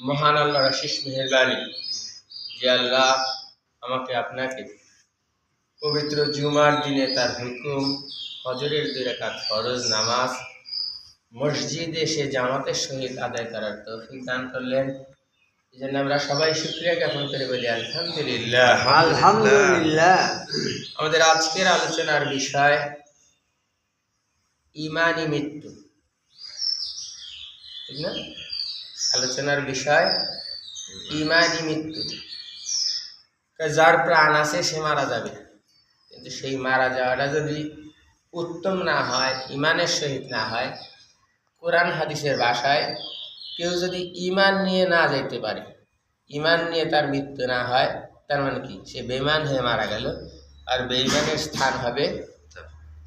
মহান আল্লাহ আশিস মেহরবানি যে আল্লাহ আমাকে আপনাকে পবিত্র জুমার দিনে তার হুকুম হজরের দুই রাকাত ফরজ নামাজ মসজিদে এসে জামাতের সহিত আদায় করার তৌফিক দান করলেন। এই জন্য আমরা সবাই শুক্রিয়া জ্ঞাপন করে বলি আলহামদুলিল্লাহ। আলহামদুলিল্লাহ। আমাদের আজকের আলোচনার বিষয় ইমানি মৃত্যু। ঠিক না? আলোচনার বিষয় ইমানি মৃত্যু। যার প্রাণ আছে সে মারা যাবে। কিন্তু সেই মারা যাওয়াটা যদি উত্তম না হয়, ইমানের সহিত না হয়, কোরআন হাদিসের ভাষায় কেউ যদি ইমান নিয়ে না যেতে পারে, ইমান নিয়ে তার মৃত্যু না হয়, তার মানে কি? সে বেমান হয়ে মারা গেল, আর বেইমানের স্থান হবে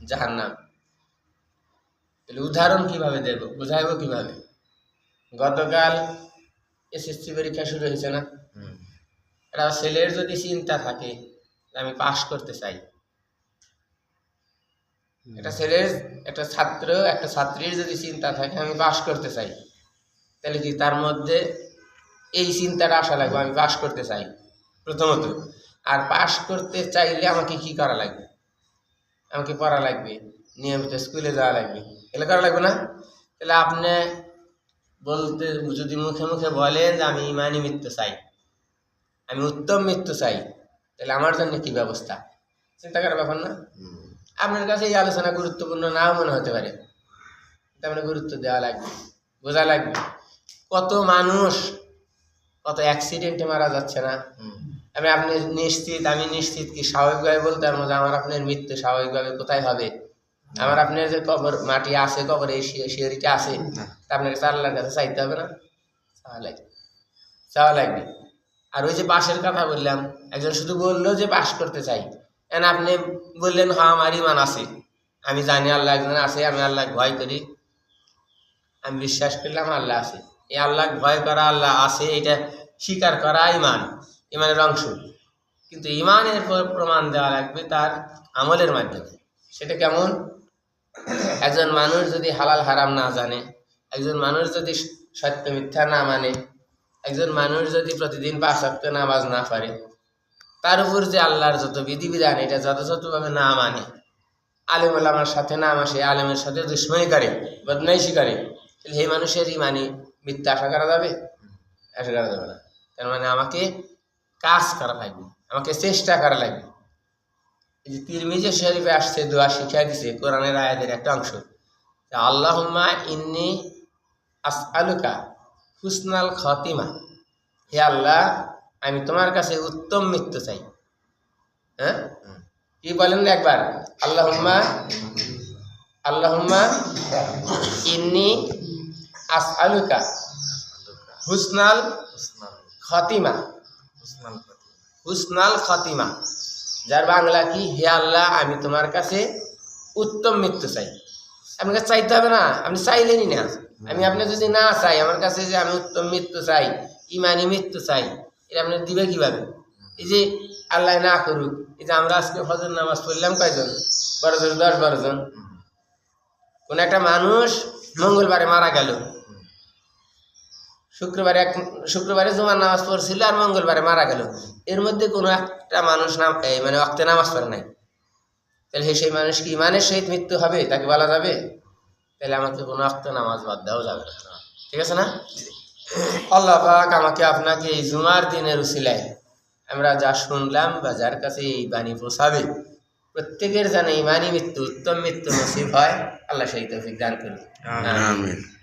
জাহান্নাম। তাহলে উদাহরণ কীভাবে দেব? বুঝাইব কীভাবে? গতকাল এসএসসি পরীক্ষা শুরু হয়েছে না? একটা ছেলের যদি চিন্তা থাকে আমি পাশ করতে চাই। একটা ছেলের একটা ছাত্র একটা ছাত্রীর যদি চিন্তা থাকে আমি পাশ করতে চাই। তাহলে কি তার মধ্যে এই চিন্তাটা আসা লাগবে আমি পাশ করতে চাই? প্রথমত। আর পাশ করতে চাইলে আমাকে কি করা লাগবে? আমাকে পড়া লাগবে নিয়মিত স্কুলে যাওয়া লাগবে। এগুলো করা লাগবে না? তাহলে আপনি বলতে যদি মুখে মুখে বলেন যে আমি ইমানি মৃত্যু চাই আমি উত্তম মৃত্যু চাই তাহলে আমার জন্য কি ব্যবস্থা? চিন্তা করার ব্যাপার না। আপনার কাছে এই আলোচনা গুরুত্বপূর্ণ নাও মনে হতে পারে। তার মানে গুরুত্ব দেওয়া লাগবে বোঝা লাগবে। কত মানুষ কত অ্যাক্সিডেন্টে মারা যাচ্ছে না। আমি আপনি নিশ্চিত আমি নিশ্চিত কি স্বাভাবিকভাবে বলতে পারব যে আমার আপনার মৃত্যু স্বাভাবিকভাবে কোথায় হবে? আমার আপনার যে কবর মাটি আছে কবর এই শিয়রিটা আছে আপনাকে চার লাখ কাছে চাইতে হবে না। চাওয়া লাগবে। চাওয়া লাগবে। আর ওই যে পাশের কথা বললাম একজন শুধু বলল যে পাশ করতে চাই। এন আপনি বললেন হ্যাঁ আমার ইমান আছে। আমি জানি আল্লাহ একজন আছে আমি আল্লাহ ভয় করি। আমি বিশ্বাস করলাম আল্লাহ আছে। এই আল্লাহ ভয় করা আল্লাহ আছে এটা স্বীকার করা ইমান ইমানের অংশ। কিন্তু ইমানের প্রমাণ দেওয়া লাগবে তার আমলের মাধ্যমে। সেটা কেমন? একজন মানুষ যদি হালাল হারাম না জানে, একজন মানুষ যদি সত্য মিথ্যা না মানে একজন মানুষ যদি প্রতিদিন পাঁচ সপ্তাহ নামাজ না পারে তার উপর যে আল্লাহর যত বিধিবিধান, এটা যথাযথভাবে না মানে। আলেম আমার সাথে না আসে আলেমের সাথে দুশ্মনী করে বদনাইশি করে, তাহলে সেই মানুষের ইমানি মিথ্যা আশা করা যাবে? আশা করা যাবে না। তার মানে আমাকে কাজ করা লাগবে, আমাকে চেষ্টা করা লাগবে। যে তিরমিজে শরীফে আসছে দোয়া শিখাই দিছে কোরআনের আয়াতের একটা অংশ। আল্লাহুম্মা ইন্নি আসআলুকা হুসনাল খাতিমা। হে আল্লাহ আমি তোমার কাছে উত্তম মৃত্যু চাই। হ্যাঁ? কি বলেন একবার? আল্লাহুম্মা আল্লাহুম্মা ইন্নি আস আলুকা হুসনাল খতিমা। হুসনাল খাতিমা। যার বাংলা কি? হে আল্লাহ আমি তোমার কাছে উত্তম মৃত্যু চাই। আপনার কাছে চাইতে হবে না আপনি চাইলেনই না। আমি আপনি যদি না চাই আমার কাছে যে আমি উত্তম মৃত্যু চাই ইমানি মৃত্যু চাই এটা আপনি দিবে কীভাবে? এই যে আল্লাহ না করুক এই যে আমরা আজকে ফজর নামাজ পড়লাম কয়জন? বারো জন দশ বারো জন। কোন একটা মানুষ মঙ্গলবারে মারা গেল। শুক্রবারে এক শুক্রবারে জুমার নামাজ পড়ছিল আর মঙ্গলবারে মারা গেল। এর মধ্যে কোনো একটা মানুষ নাম মানে অক্তে নামাজ পড়ে নাই। তাহলে সেই মানুষ কি ইমানের সহিত মৃত্যু হবে? তাকে বলা যাবে? তাহলে আমাকে কোনো অক্ত নামাজ বাদ দেওয়া যাবে না। ঠিক আছে না? আল্লাহ পাক আমাকে আপনাকে এই জুমার দিনের উসিলায় আমরা যা শুনলাম বা যার কাছে এই বাণী পোষাবে প্রত্যেকের যেন ইমানি মৃত্যু, উত্তম মৃত্যু নসিব হয়। আল্লাহ সেই তৌফিক দান করুন। আমিন।